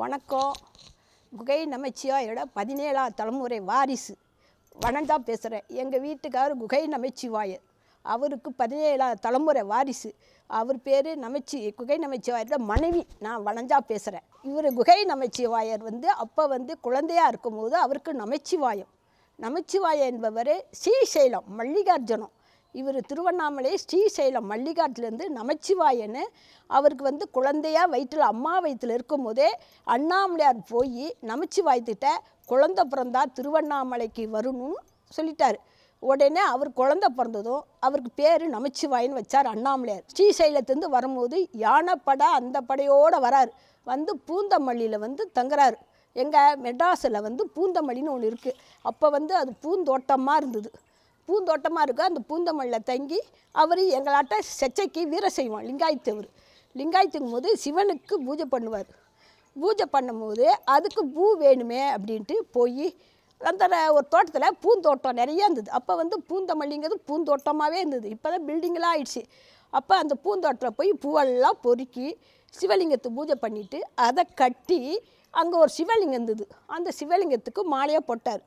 வணக்கம். குகை நமச்சிவாயோட பதினேழாம் தலைமுறை வாரிசு. வணந்தா பேசுகிறேன் எங்கள் வீட்டுக்காரர் குகை நமச்சிவாயர் அவருக்கு பதினேழாம் தலைமுறை வாரிசு. அவர் பேர் நமச்சி குகை நமச்சிவாயரோட மனைவி. நான் வனஞ்சா பேசுகிறேன் இவர் குகை நமச்சிவாயர் வந்து அப்போ வந்து குழந்தையாக இருக்கும்போது அவருக்கு நமச்சிவாயம். நமச்சிவாய என்பவர் ஸ்ரீசைலம் மல்லிகார்ஜுனம். இவர் திருவண்ணாமலை ஸ்ரீசைலம் மல்லிகாட்டிலேருந்து நமச்சிவாயன்னு அவருக்கு வந்து குழந்தையா வயிற்றில் அம்மா வயிற்றில் இருக்கும்போதே அண்ணாமலையார் போய் நமச்சிவாயத்திட்ட குழந்த பிறந்தா திருவண்ணாமலைக்கு வரணும்னு சொல்லிட்டார். உடனே அவர் குழந்த பிறந்ததும் அவருக்கு பேர் நமச்சிவாயின்னு வச்சார் அண்ணாமலையார். ஸ்ரீசைலத்துலேருந்து வரும்போது யானைப்படா அந்த படையோடு வரார். வந்து பூந்தமல்லியில் வந்து தங்குறாரு. எங்கள் மெட்ராஸில் வந்து பூந்தமல்லின்னு ஒன்று இருக்குது அப்போ வந்து அது பூந்தோட்டமாக இருந்தது. பூந்தோட்டமாக இருக்கும் அந்த பூந்தமல்லியில் தங்கி அவர் எங்களாட்ட செச்சைக்கு வீர செய்வோம் லிங்காயத்தவர் லிங்காயத்துக்கும் போது சிவனுக்கு பூஜை பண்ணுவார். பூஜை பண்ணும்போது அதுக்கு பூ வேணுமே அப்படின்ட்டு போய் அந்த ஒரு தோட்டத்தில் பூந்தோட்டம் நிறைய இருந்தது. அப்போ வந்து பூந்தமல்லிங்கிறது பூந்தோட்டமாகவே இருந்தது. இப்போ தான் பில்டிங்கெலாம் ஆயிடுச்சு. அப்போ அந்த பூந்தோட்டத்தில் போய் பூவெல்லாம் பொறுக்கி சிவலிங்கத்தை பூஜை பண்ணிவிட்டு அதை கட்டி அங்கே ஒரு சிவலிங்கம் இருந்தது. அந்த சிவலிங்கத்துக்கு மாலையாக போட்டார்.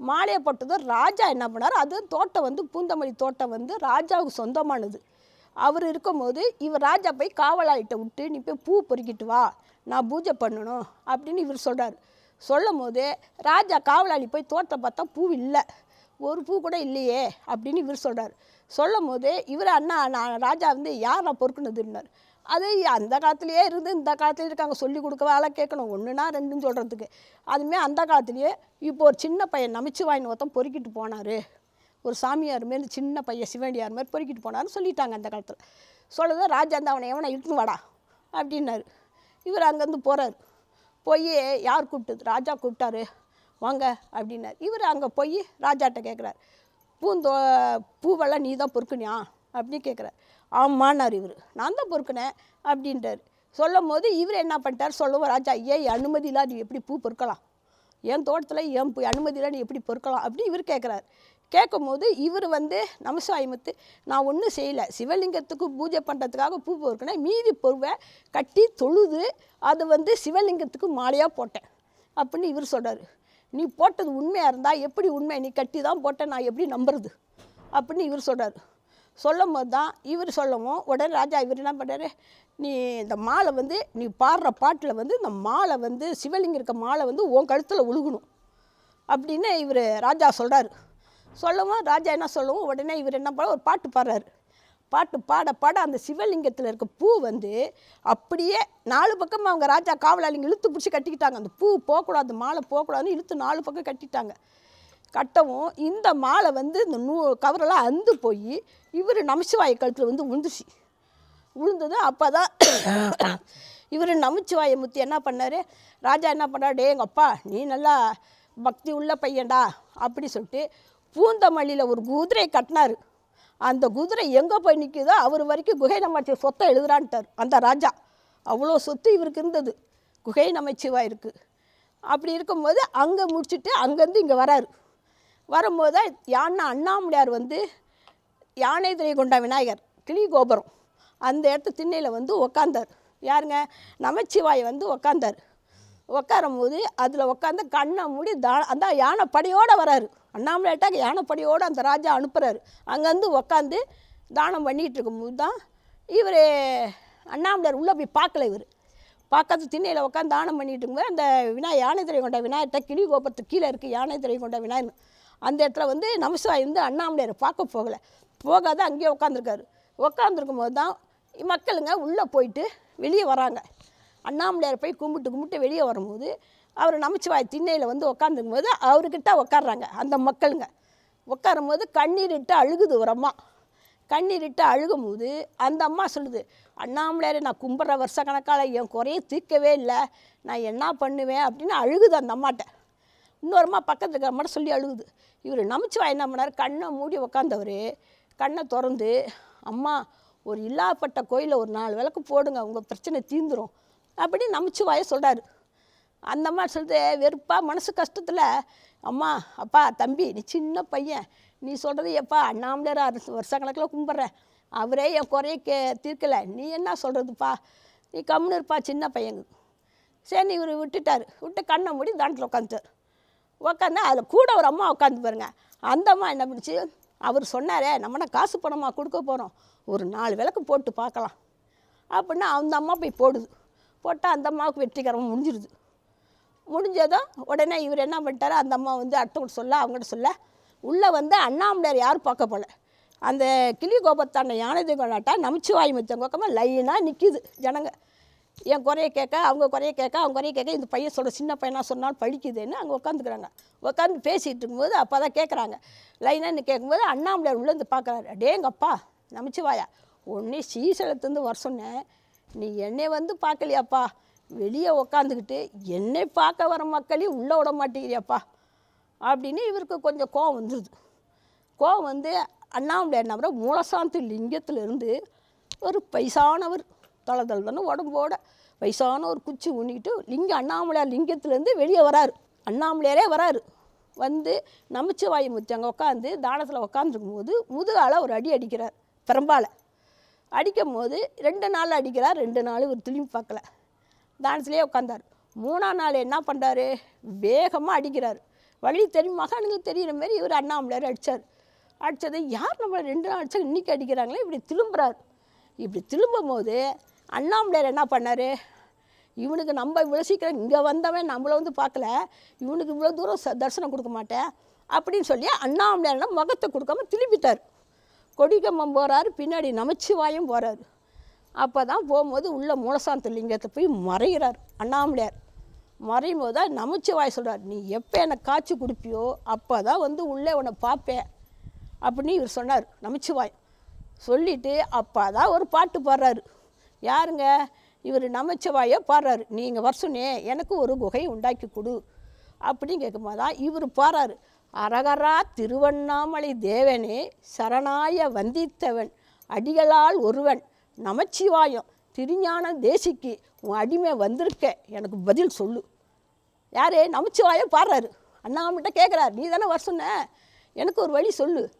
மாலையை போட்டதும் ராஜா என்ன பண்ணார்? அது தோட்டம் வந்து பூந்தமல்லி தோட்டம் வந்து ராஜாவுக்கு சொந்தமானது. அவர் இருக்கும்போது இவர் ராஜா போய் காவலாளிட்ட விட்டு நீ போய் பூ பொறுக்கிட்டு வா நான் பூஜை பண்ணணும் அப்படின்னு இவர் சொல்கிறார் சொல்லும் போது ராஜா காவலாளி போய் தோட்டத்தை பார்த்தா பூ இல்லை. ஒரு பூ கூட இல்லையே அப்படின்னு இவர் சொல்கிறார் சொல்லும் போது இவர் அண்ணா நான் ராஜா வந்து யார் நான் பொறுக்குனதுன்னார் அது அந்த காலத்துலேயே இருந்து இந்த காலத்துலேயே இருக்காங்க. சொல்லி கொடுக்க வேலை கேட்கணும். ஒன்றுனா ரெண்டுன்னு சொல்கிறதுக்கு அதுமாரி அந்த காலத்துலேயே இப்போ ஒரு சின்ன பையன் நமிச்சு வாயின் ஒருத்தன் பொறுக்கிட்டு போனார். ஒரு சாமியார் மாரி சின்ன பையன் சிவனியார் மாதிரி பொறுக்கிட்டு போனார்னு சொல்லிட்டாங்க அந்த காலத்தில். சொல்லுது ராஜா அந்த அவனை எவனை இட்டுன்னு வாடா. அப்படின்னாரு. இவர் அங்கேருந்து போகிறார் போய் யார் கூப்பிட்டது? ராஜா கூப்பிட்டாரு. வாங்க அப்படின்னார். இவர் அங்கே போய் ராஜாட்ட கேட்குறாரு பூந்தோ பூவெல்லாம் நீ தான் பொறுக்குனியா? அப்படின்னு கேட்குறாரு ஆமான்னார் இவர். நான் தான் பொறுக்கினேன் அப்படின்றார். சொல்லும் போது இவர் என்ன பண்ணிட்டார்? சொல்லவும் ராஜா ஏன் அனுமதி நீ எப்படி பூ பொறுக்கலாம்? என் தோட்டத்தில் என் பூ அனுமதியில் நீ எப்படி பொறுக்கலாம்? அப்படின்னு இவர் கேட்குறாரு கேட்கும்போது இவர் வந்து நமசிவாயமுத்து நான் ஒன்றும் செய்யலை. சிவலிங்கத்துக்கு பூஜை பண்ணுறதுக்காக பூ பொறுக்கினேன். மீதி பொருவை கட்டி தொழுது அது வந்து சிவலிங்கத்துக்கு மாலையாக போட்டேன். அப்படின்னு இவர் சொல்கிறார் நீ போட்டது உண்மையாக இருந்தால் எப்படி உண்மை? நீ கட்டி தான் போட்ட நான் எப்படி நம்புறது? அப்படின்னு இவர் சொல்கிறார் சொல்லும் போது தான் இவர் சொல்லவும் உடனே ராஜா இவர் என்ன பண்ணுறாரு நீ இந்த மாலை வந்து நீ பாடுற பாட்டில் வந்து இந்த மாலை வந்து சிவலிங்கம் இருக்க மாலை வந்து உன் கழுத்தில் உழுகணும். அப்படின்னு இவர் ராஜா சொல்கிறாரு சொல்லவும் ராஜா என்ன சொல்லவும் உடனே இவர் என்ன பண்ண ஒரு பாட்டு பாடுறாரு. பாட்டு பாட பாட அந்த சிவலிங்கத்தில் இருக்க பூ வந்து அப்படியே நாலு பக்கம் அவங்க ராஜா காவலாளிங்க இழுத்து பிடிச்சி கட்டிக்கிட்டாங்க. அந்த பூ போகக்கூடாது மாலை போகக்கூடாதுன்னு இழுத்து நாலு பக்கம் கட்டிட்டாங்க. கட்டவும் இந்த மாலை வந்து இந்த நூ கவரெல்லாம் அந்து போய் இவர் நமச்சிவாய கழுத்தில் வந்து விழுந்துச்சு விழுந்தது அப்போ தான் இவர் நமச்சிவாய முத்தி என்ன பண்ணார்? ராஜா என்ன பண்ணார்? டே எங்கள் அப்பா நீ நல்லா பக்தி உள்ள பையன்டா அப்படி சொல்லிட்டு பூந்தமல்லியில் ஒரு குதிரையை கட்டினார். அந்த குதிரை எங்கே போய் நிற்குதோ அவர் வரைக்கும் குகை நமச்சி சொத்தை எழுதுறான்ட்டார். அந்த ராஜா அவ்வளோ சொத்து இவருக்கு இருந்தது. குகை நமச்சிவா இருக்குது அப்படி இருக்கும்போது அங்கே முடிச்சுட்டு அங்கேருந்து இங்கே வராரு. வரும்போது தான் யானை அண்ணாமலையார் வந்து யானை திரை கொண்ட விநாயகர் கிளி கோபுரம் அந்த இடத்து திண்ணையில் வந்து உக்காந்தார். யாருங்க? நமச்சிவாய் வந்து உக்காந்தார். உட்காரும் போது அதில் உட்காந்து கண்ணை மூடி தா அந்த யானை படையோடு வராரு. அண்ணாமலையாட்டாக யானை படையோடு அந்த ராஜா அனுப்புகிறாரு அங்கேருந்து உக்காந்து தானம் பண்ணிகிட்டு இருக்கும்போது தான் இவர் அண்ணாமலையார் உள்ளே போய் பார்க்கல இவர். பார்க்காத திண்ணையில் உட்காந்து தானம் பண்ணிட்டு இருக்கும்போது அந்த விநாயகர் யானை திரை கொண்ட விநாயகர்கிட்ட கிளி கோபுரத்துக்கு கீழே இருக்குது யானை திரை கொண்ட விநாயகர் அந்த இடத்துல வந்து நமசிவாய் வந்து அண்ணாமலையார் பார்க்க போகலை. போகாத அங்கேயே உட்காந்துருக்காரு உட்காந்துருக்கும் போது தான் மக்களுங்க உள்ளே போயிட்டு வெளியே வராங்க. அண்ணாமலையார் போய் கும்பிட்டு கும்பிட்டு வெளியே வரும்போது அவர் நமச்சிவாய் திண்ணையில் வந்து உட்காந்துருக்கும் போது அவர்கிட்ட உட்காடுறாங்க அந்த மக்களுங்க. உட்காரும் போது கண்ணீர் இட்டு அழுகுது ஒரு அம்மா. கண்ணீரிட்டு அழுகும்போது அந்த அம்மா சொல்லுது அண்ணாமலையார் நான் கும்பிட்ற வருஷ கணக்கால் என் குறைய தீர்க்கவே இல்லை. நான் என்ன பண்ணுவேன்? அப்படின்னு அழுகுது அந்த அம்மாட்ட. இன்னொருமா பக்கத்தில் இருக்கிற அம்மாட்ட சொல்லி அழுகுது. இவர் நமச்சிவாய் என்ன பண்ணார்? கண்ணை மூடி உக்காந்தவர். கண்ணை திறந்து அம்மா ஒரு இல்லாப்பட்ட கோயிலில் ஒரு நாலு விளக்கு போடுங்க உங்கள் பிரச்சனை தீந்துரும் அப்படின்னு நமச்சிவாய சொல்கிறாரு அந்த அம்மா சொல்கிறது வெறுப்பாக மனசு கஷ்டத்தில். அம்மா அப்பா தம்பி நீ சின்ன பையன். நீ சொல்கிறது எப்பா அண்ணாமலையார் அரசு வருஷ கணக்கில் கும்பிட்றேன். அவரே என் குறைய கே தீர்க்கலை. நீ என்ன சொல்கிறதுப்பா நீ கம்முன்னு இருப்பா சின்ன பையன் சரி இவர் விட்டுட்டார். விட்டு கண்ணை மூடி தாண்டத்தில் உட்காந்துட்டார் உட்காந்து அதில் கூட ஒரு அம்மா உட்காந்து பாருங்க. அந்த அம்மா என்ன பண்ணுச்சு? அவர் சொன்னாரே நம்மனா காசு பணமாக கொடுக்க போகிறோம் ஒரு நாலு விளக்கு போட்டு பார்க்கலாம். அப்படின்னா அந்த அம்மா போய் போடுது. போட்டால் அந்த அம்மாவுக்கு வெற்றிகரமாக முடிஞ்சிருது. முடிஞ்சதும் உடனே இவர் என்ன பண்ணிட்டாரு? அந்த அம்மா வந்து அடுத்தவங்க சொல்ல அவங்ககிட்ட சொல்ல உள்ளே வந்து அண்ணாமலையார் யாரும் பார்க்க போல. அந்த கிளி கோபத்தாண்ட யானை கொண்டாட்டா நமச்சிவாய் மத்தம் பக்கமாக லைனாக நிற்கிது ஜனங்க. என் குறைய கேட்க அவங்க குறைய கேட்க அவங்க குறைய கேட்க இந்த பையன் சொல்கிற சின்ன பையனாக சொன்னாலும் படிக்குதுன்னு அங்கே உட்காந்துக்கிறாங்க உட்காந்து பேசிகிட்டு இருக்கும்போது அப்போ தான் கேட்குறாங்க லைனாக கேட்கும்போது அண்ணாமலையார் உள்ளே பார்க்குறாரு அடேங்கப்பா நமச்சிவாயா உடனே சீசலத்துலேருந்து வர சொன்னேன். நீ என்னை வந்து பார்க்கலையாப்பா வெளியே உக்காந்துக்கிட்டு என்னை பார்க்க வர மக்களையும் உள்ளே விட மாட்டேங்கிறியாப்பா. அப்படின்னு இவருக்கு கொஞ்சம் கோவம் வந்துடுது கோவம் வந்து அண்ணாமலையார் நபரை மூலசாந்தி லிங்கத்திலிருந்து ஒரு பைசானவர் வயசானவர் தளதளன்னு உடம்போட வயசான ஒரு குச்சி ஊனிக்கிட்டு லிங்க அண்ணாமலையார் லிங்கத்திலேருந்து வெளியே வராரு. அண்ணாமலையாரே வராரு. வந்து நமச்சிவாயு முத்தி அங்கே உட்காந்து தானத்தில் உட்காந்துருக்கும் போது முதுகால ஒரு அடி அடிக்கிறார் பெரம்பால. அடிக்கும் போது ரெண்டு நாள் அடிக்கிறார் ரெண்டு நாள் ஒரு திரும்பி பார்க்கல. தானத்துலேயே உட்காந்தார் மூணாம் நாள் என்ன பண்ணுறாரு வேகமாக அடிக்கிறார். வழி தெரியும்? மகனுங்களுக்கு தெரியிற மாதிரி இவர் அண்ணாமலையார் அடித்தார் அடித்ததை யார் நம்மளை ரெண்டு நாள் அடித்தா இன்றைக்கி அடிக்கிறாங்களே? இப்படி திரும்புகிறார் இப்படி திரும்பும் போது அண்ணாமலையார் என்ன பண்ணார்? இவனுக்கு நம்ம இவ்வளோ சீக்கிரம் இங்கே வந்தவன் நம்மளை வந்து பார்க்கல. இவனுக்கு இவ்வளோ தூரம் ச- தரிசனம் கொடுக்க மாட்டேன் அப்படின்னு சொல்லி அண்ணாமலையார்னா முகத்தை கொடுக்காம திரும்பிட்டார். கொடிக்கம்பம் போகிறாரு பின்னாடி நமச்சிவாயும் போகிறாரு அப்போ தான் போகும்போது உள்ள மூலசாந்த லிங்கத்தை போய் மறைகிறார் அண்ணாமலையார். மறையும் போது தான் நமச்சிவாய் சொல்கிறார் நீ எப்போ எனக்கு காய்ச்சி கொடுப்பியோ அப்போ தான் வந்து உள்ளே உன்னை பார்ப்பேன் அப்படின்னு இவர் சொன்னார் நமச்சிவாய் சொல்லிவிட்டு அப்போ தான் ஒரு பாட்டு பாடுறாரு. யாருங்க? இவர் நமச்சிவாயை பாடுறாரு. நீங்கள் வருஷனே எனக்கு ஒரு குகை உண்டாக்கி கொடு. அப்படின்னு கேட்கும்போது தான் இவர் பாடுறாரு. அரகரா திருவண்ணாமலை தேவனே சரணாய வந்தித்தவன் அடிகளால் ஒருவன் நமச்சிவாயம் திருஞான தேசிக்கு உன் அடிமை வந்திருக்க எனக்கு பதில் சொல்லு. யார்? நமச்சிவாயம் பாடுறாரு. அண்ணாமிட்ட கேட்குறாரு நீ தானே வர சொன்ன? எனக்கு ஒரு வழி சொல்லு.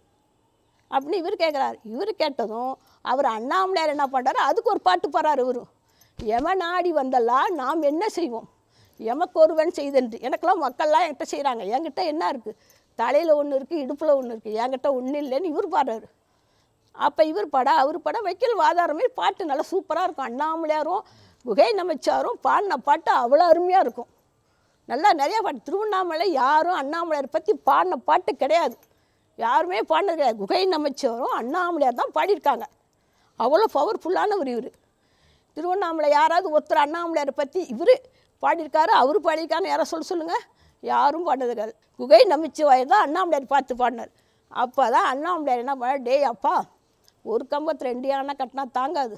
அப்படின்னு இவர் கேட்குறாரு இவர் கேட்டதும் அவர் அண்ணாமலையார் என்ன பண்ணுறாரு அதுக்கு ஒரு பாட்டு பாடுறாரு இவரும் எம நாடி வந்தெல்லாம் நாம் என்ன செய்வோம்? எமக்கு ஒருவன் செய்தன்று. எனக்கெல்லாம் மக்கள்லாம் என்கிட்ட செய்கிறாங்க என்கிட்ட என்ன இருக்குது தலையில் ஒன்று இருக்குது இடுப்பில் ஒன்று இருக்குது என்கிட்ட ஒன்றும் இல்லைன்னு இவர் பாடுறாரு. அப்போ இவர் பட அவர் படம் வைக்கல் வாதாரமே பாட்டு நல்லா சூப்பராக இருக்கும். அண்ணாமலையாரும் குகை நமச்சாரும் பாடின பாட்டு அவ்வளோ அருமையாக இருக்கும். நல்லா நிறையா பாட்டு. திருவண்ணாமலை யாரும் அண்ணாமலையார் பற்றி பாடின பாட்டு கிடையாது. யாருமே பாடினது கிடையாது. குகை நமச்சவரும் அண்ணாமலையார் தான் பாடியிருக்காங்க. அவ்வளோ பவர்ஃபுல்லானவர் இவர். திருவண்ணாமலை யாராவது ஒருத்தர் அண்ணாமலையாரை பற்றி இவர் பாடியிருக்காரு அவர் பாடியிருக்காருன்னு யாரை சொல்ல சொல்லுங்கள் யாரும் பாடினது கிடையாது குகை நமச்சிவாயர் தான் அண்ணாமலையார் பார்த்து பாடினார். அப்போ தான் அண்ணாமலையார் என்ன பண்ண டேய் அப்பா ஒரு கம்பத்தில் ரெண்டு யானை கட்டினா தாங்காது.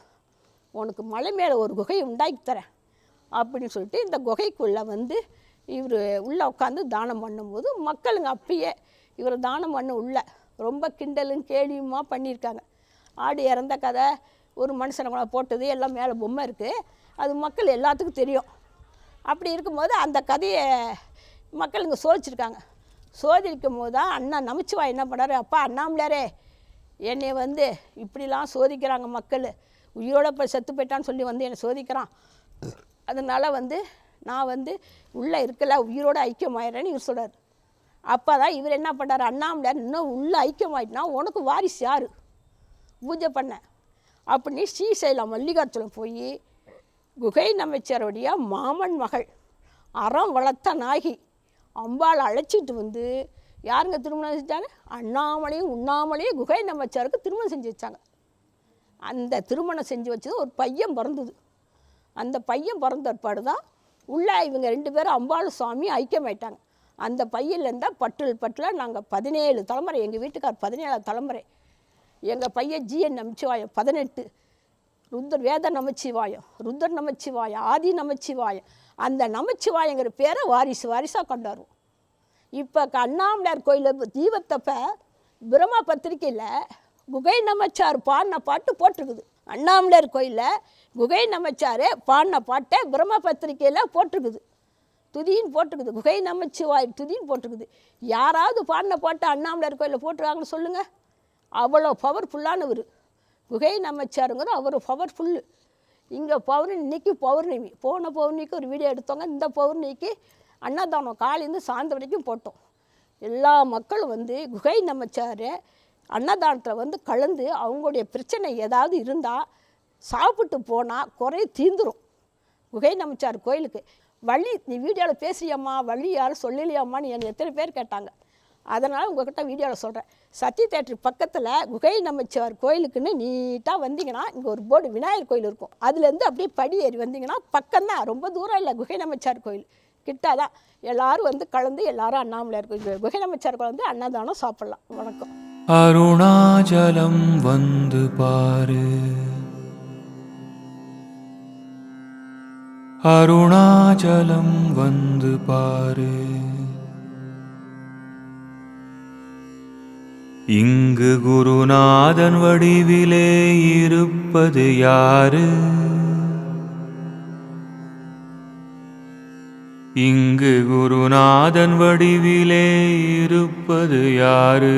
உனக்கு மலை மேலே ஒரு குகை உண்டாக்கி தரேன் அப்படின்னு சொல்லிட்டு இந்த குகைக்குள்ளே வந்து இவர் உள்ளே உட்காந்து தானம் பண்ணும்போது மக்களுங்க அப்பயே இவர் தானம் பண்ண உள்ள ரொம்ப கிண்டலும் கேலியுமா பண்ணியிருக்காங்க. ஆடு இறந்த கதை ஒரு மனுஷனை கூட போட்டது எல்லாம் மேலே பொம்மை இருக்குது அது மக்கள் எல்லாத்துக்கும் தெரியும். அப்படி இருக்கும்போது அந்த கதையை மக்கள் இங்கே சோதிச்சிருக்காங்க. சோதிக்கும் போது தான் அண்ணா நமச்சிவா என்ன பண்ணாரு? அப்பா அண்ணாமலையாரே என்னை வந்து இப்படிலாம் சோதிக்கிறாங்க மக்கள். உயிரோட இப்போ செத்து போயிட்டான்னு சொல்லி வந்து என்னை சோதிக்கிறான். அதனால் வந்து நான் வந்து உள்ளே இருக்கல உயிரோட ஐக்கியமாயிடுறேன்னு இவர் சொல்கிறார் அப்போ தான் இவர் என்ன பண்ணார்? அண்ணாமலையார் இன்னும் உள்ளே ஐக்கியமாயிட்டுனா உனக்கு வாரிசு யார்? பூஜை பண்ண. அப்படின்னு ஸ்ரீசைலம் மல்லிகார்ஜுனம் போய் குகை நமைச்சருடைய மாமன் மகள் அறம் வளர்த்த நாகி அம்பாளை அழைச்சிட்டு வந்து யாருங்க திருமணம் செஞ்சாங்க? அண்ணாமலையும் உண்ணாமலையும் குகை நமைச்சாருக்கு திருமணம் செஞ்சு வச்சாங்க. அந்த திருமணம் செஞ்சு வச்சது ஒரு பையன் பிறந்தது. அந்த பையன் பிறந்த பிற்பாடு தான் உள்ள இவங்க ரெண்டு பேரும் அம்பாள் சுவாமி ஐக்கியமாயிட்டாங்க. அந்த பையன்லேருந்தால் பட்டில் பட்டில் நாங்கள் பதினேழு தலைமுறை எங்கள் வீட்டுக்கார் பதினேழாவது தலைமுறை. எங்கள் பையன் ஜிஎன் நமச்சிவாயம் பதினெட்டு. ருத்ர வேத நமச்சிவாயம் ருத்ர நமச்சிவாயம் ஆதி நமச்சிவாயம். அந்த நமச்சிவாயங்கிற பேரை வாரிசு வாரிசாக கொண்டாடுவோம். இப்போ அண்ணாமலையார் கோயிலில் தீபத்தப்ப பிரம்மா பத்திரிக்கையில் குகை நமச்சார் பாடின பாட்டு போட்டிருக்குது. அண்ணாமலையார் கோயிலில் குகை நமச்சார் பாடின பாட்டை பிரம்ம பத்திரிக்கையில் போட்டிருக்குது. துதின்னு போட்டிருக்குது. குகை நமச்சிவாய் துதின்னு போட்டிருக்குது. யாராவது பாடின பாட்டை அண்ணாமலையார் கோயிலில் போட்டிருக்காங்கன்னு சொல்லுங்கள் அவ்வளோ பவர்ஃபுல்லானவர். குகை நமைச்சாருங்கிறது அவர் பவர்ஃபுல்லு. இங்கே பௌர்ணமி இன்றைக்கி பௌர்ணமி. போன பௌர்ணமிக்கு ஒரு வீடியோ எடுத்தோங்க. இந்த பௌர்ணமிக்கு அன்னதானம் காலையிலேருந்து சாயந்தரம் வரைக்கும் போட்டோம். எல்லா மக்களும் வந்து குகை நமைச்சார் அன்னதானத்தில் வந்து கலந்து அவங்களுடைய பிரச்சனை ஏதாவது இருந்தால் சாப்பிட்டு போனால் குறை தீந்துடும் குகை நமச்சார் கோயிலுக்கு. வழி நீ வீடியோவில் பேசுறியம்மா வழி யாரும் சொல்லலையாம்மான்னு என்னை எத்தனை பேர் கேட்டாங்க. அதனால் உங்கள்கிட்ட வீடியோவில் சொல்கிறேன் சத்தி தேட்டர் பக்கத்தில் குகை நமச்சிவார் கோயிலுக்குன்னு நீட்டாக வந்தீங்கன்னா இங்கே ஒரு போர்டு விநாயகர் கோயில் இருக்கும். அதுலேருந்து அப்படியே படி ஏறி வந்தீங்கன்னா பக்கம்தான். ரொம்ப தூரம் இல்லை குகை நமச்சார் கோயில். கிட்ட தான் எல்லாரும் வந்து கலந்து எல்லாரும் அண்ணாமலையார் கோயில் குகை நமச்சார் கோயில் வந்து அன்னதானம் சாப்பிட்லாம். வணக்கம். அருணாச்சலம் வந்து பாரு. அருணாச்சலம் வந்து பாரு. இங்கு குருநாதன் வடிவிலே இருப்பது யாரு? இங்கு குருநாதன் வடிவிலே இருப்பது யாரு?